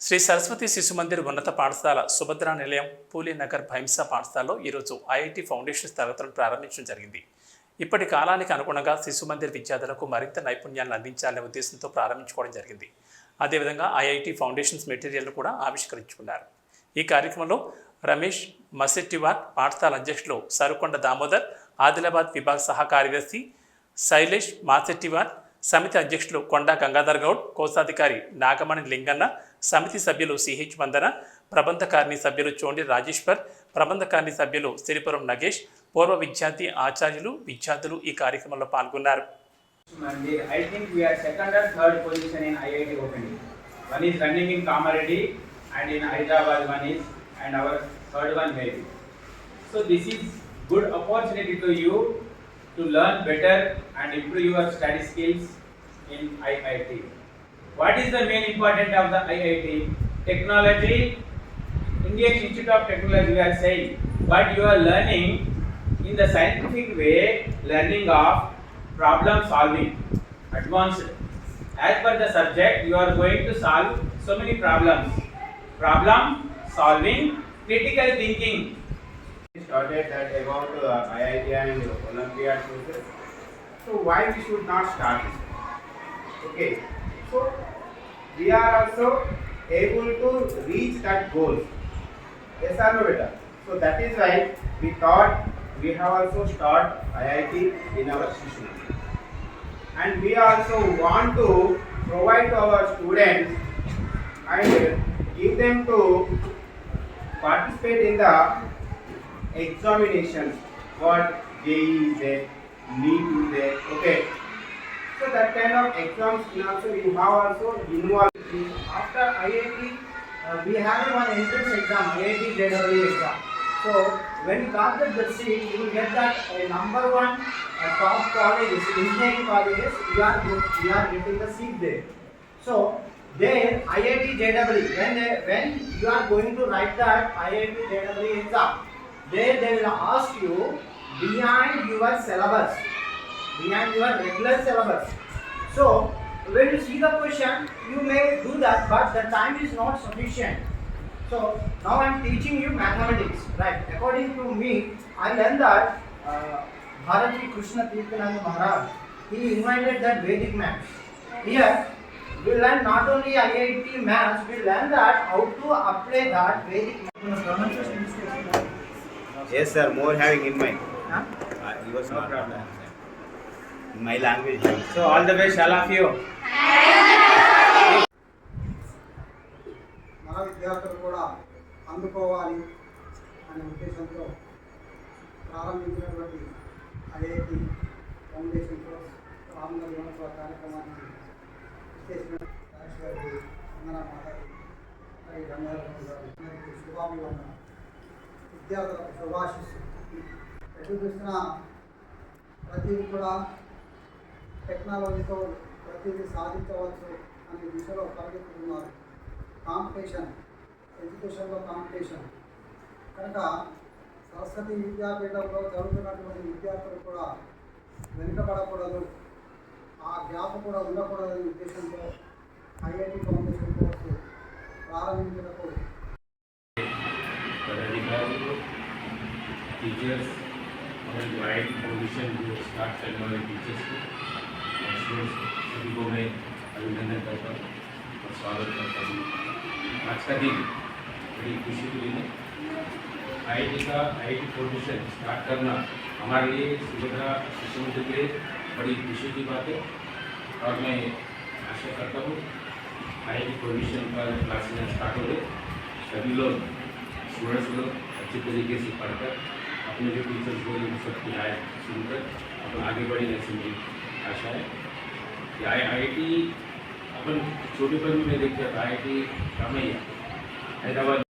శ్రీ సరస్వతి శిశు మందిర్ ఉన్నత పాఠశాల సుభద్రా నిలయం పూలే నగర్ భైంసా పాఠశాలలో ఈరోజు ఐఐటి ఫౌండేషన్ తరగతులను ప్రారంభించడం జరిగింది. ఇప్పటి కాలానికి అనుగుణంగా శిశు మందిర్ విద్యార్థులకు మరింత నైపుణ్యాలను అందించాలనే ఉద్దేశంతో ప్రారంభించుకోవడం జరిగింది. అదేవిధంగా ఐఐటి ఫౌండేషన్స్ మెటీరియల్ను కూడా ఆవిష్కరించుకున్నారు. ఈ కార్యక్రమంలో రమేష్ మసెట్టివార్ పాఠశాల అధ్యక్షులు సరుకొండ దామోదర్ ఆదిలాబాద్ విభాగ సహా కార్యదర్శి శైలేష్ మాసెట్టివార్ సమితి అధ్యక్షులు కొండా గంగాధర్ గౌడ్ కోశాధికారి నాగమణి లింగన్న సమితి సభ్యులు సిహెచ్ వందన ప్రబంధకారిణి సభ్యులు చోండి రాజేశ్వర్ ప్రబంధకారిణి సభ్యులు సిరిపురం నగేష్ పూర్వ విద్యార్థి ఆచార్యులు విద్యార్థులు ఈ కార్యక్రమంలో పాల్గొన్నారు. good opportunity to you to learn better and improve your study skills in IIT. What is the main important of the IIT? Technology, Indian Institute of Technology we are saying, but you are learning in the scientific way, learning of problem solving, advanced. As per the subject, you are going to solve so many problems. Problem solving, critical thinking. started that about uh, IIT and Olympiad. So why we should not start? Okay. So we are also able to reach that goal. Yes or no, beta? So that is why we thought we have also start IIT in our institution. And we also want to provide to our students and give them to participate in the examinations what JEE is there, NEET is there, okay. So that kind of exams and also we have also involved. After IIT, uh, we have one entrance exam, IIT JEE exam. So when you got the seat, you will get that uh, number one uh, top colleges, engineering colleges, you are you are getting the seat there. So there IIT JEE, when they, when you are going to write that IIT JEE exam, there they will ask you behind your syllabus, behind your regular syllabus. So when you see the question, you may do that, but the time is not sufficient. So now I am teaching you mathematics, right? According to me, I learned that uh, Bharati Krishna Tirthananda Maharaj, he invented that Vedic maths. Here, we learn not only IIT maths, we learn that how to apply that Vedic maths. Yes sir, more having in mind. Huh? Uh, he was No not problem. In my language. So all the best, all of you. మన విద్యార్థులు కూడా అందుకోవాలి అనే ఉద్దేశంతో ప్రారంభించినటువంటి IIT ఫౌండేషన్తో రానున్న దినోత్సవ కార్యక్రమాన్ని వందన శుభాభివందన విద్యార్థులకు శుభాశిస్సు ఎటు కూడా టెక్నాలజీతో ప్రతిదీ సాధించవచ్చు అనే దిశలో పరిగెత్తుతున్నారు. కాంపిటీషన్ ఎడ్యుకేషన్లో కాంపిటీషన్ కనుక సరస్వతి విద్యాపీఠంలో చదువుతున్నటువంటి విద్యార్థులు కూడా వెనుకబడకూడదు. ఆ గ్యాప్ కూడా ఉండకూడదనే ఉద్దేశంతో ఐఐటి ఫౌండేషన్ కోర్సు ప్రారంభించినప్పుడు టీచర్స్ ఫౌండేషన్ స్టార్ట్ చేయడం టీచర్స్ सभी को मैं अभिनंदन करता हूँ और स्वागत करता हूँ। आज का दिन। बड़ी खुशी के दिन है आई का आई पोजिशन स्टार्ट करना हमारे लिए सुविधा शिशु के लिए बड़ी खुशी की बात है। और मैं आशा करता हूँ आई पोजिशन का क्लासेस स्टार्ट हो गए। सभी लोग स्टूडेंट्स लोग अच्छे तरीके से पढ़कर, अपने जो टीचर्स बोले सबकी राय सुनकर, अपन आगे बढ़े ऐसी मेरी आशा है। कि आई आई टी अपन छोटेपन में था I I T Ramaiah Hyderabad.